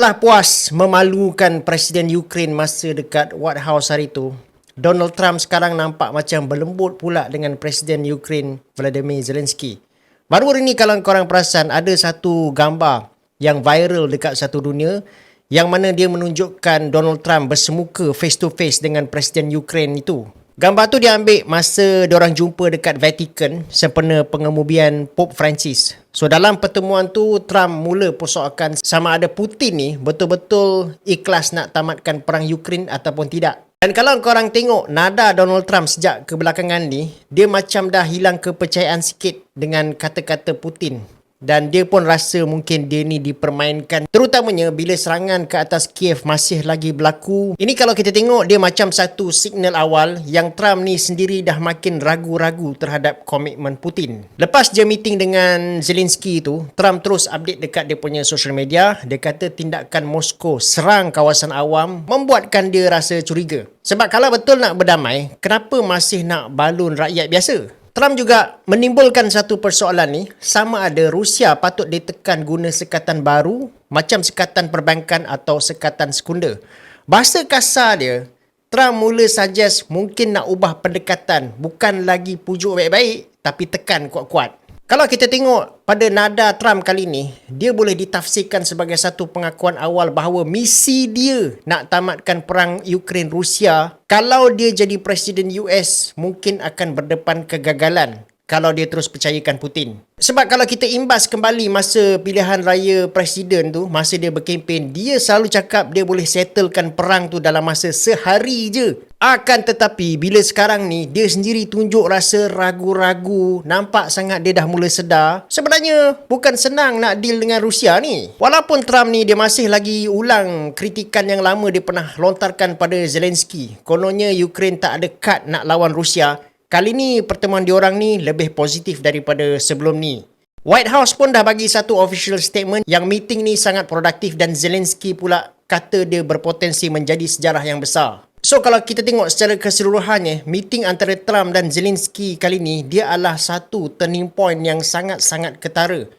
Setelah puas memalukan Presiden Ukraine masa dekat White House hari itu, Donald Trump sekarang nampak macam berlembut pula dengan Presiden Ukraine Vladimir Zelensky. Baru hari ini kalau korang perasan ada satu gambar yang viral dekat satu dunia yang mana dia menunjukkan Donald Trump bersemuka face to face dengan Presiden Ukraine itu. Gambar tu diambil masa diorang jumpa dekat Vatican sempena pengemubian Pope Francis. So dalam pertemuan tu Trump mula persoalkan sama ada Putin ni betul-betul ikhlas nak tamatkan perang Ukraine ataupun tidak. Dan kalau korang tengok nada Donald Trump sejak kebelakangan ni, dia macam dah hilang kepercayaan sikit dengan kata-kata Putin dan dia pun rasa mungkin dia ni dipermainkan. Terutamanya bila serangan ke atas Kiev masih lagi berlaku. Ini kalau kita tengok dia macam satu signal awal yang Trump ni sendiri dah makin ragu-ragu terhadap komitmen Putin. Lepas je meeting dengan Zelensky tu Trump terus update dekat dia punya social media. Dia kata tindakan Moskow serang kawasan awam membuatkan dia rasa curiga. Sebab kalau betul nak berdamai kenapa masih nak balun rakyat biasa Trump juga menimbulkan satu persoalan ni sama ada Rusia patut ditekan guna sekatan baru macam sekatan perbankan atau sekatan sekunder. Bahasa kasar dia, Trump mula suggest mungkin nak ubah pendekatan bukan lagi pujuk baik-baik tapi tekan kuat-kuat. Kalau kita tengok pada nada Trump kali ni, dia boleh ditafsirkan sebagai satu pengakuan awal bahawa misi dia nak tamatkan perang Ukraine-Rusia kalau dia jadi Presiden US mungkin akan berdepan kegagalan kalau dia terus percayakan Putin. Sebab kalau kita imbas kembali masa pilihan raya presiden tu, masa dia berkempen, dia selalu cakap dia boleh settlekan perang tu dalam masa sehari je. Akan tetapi bila sekarang ni dia sendiri tunjuk rasa ragu-ragu, nampak sangat dia dah mula sedar. Sebenarnya bukan senang nak deal dengan Rusia ni. Walaupun Trump ni dia masih lagi ulang kritikan yang lama dia pernah lontarkan pada Zelensky. Kononnya Ukraine tak ada kad nak lawan Rusia. Kali ni pertemuan diorang ni lebih positif daripada sebelum ni. White House pun dah bagi satu official statement yang meeting ni sangat produktif dan Zelensky pula kata dia berpotensi menjadi sejarah yang besar. So kalau kita tengok secara keseluruhannya, meeting antara Trump dan Zelensky kali ni dia adalah satu turning point yang sangat-sangat ketara.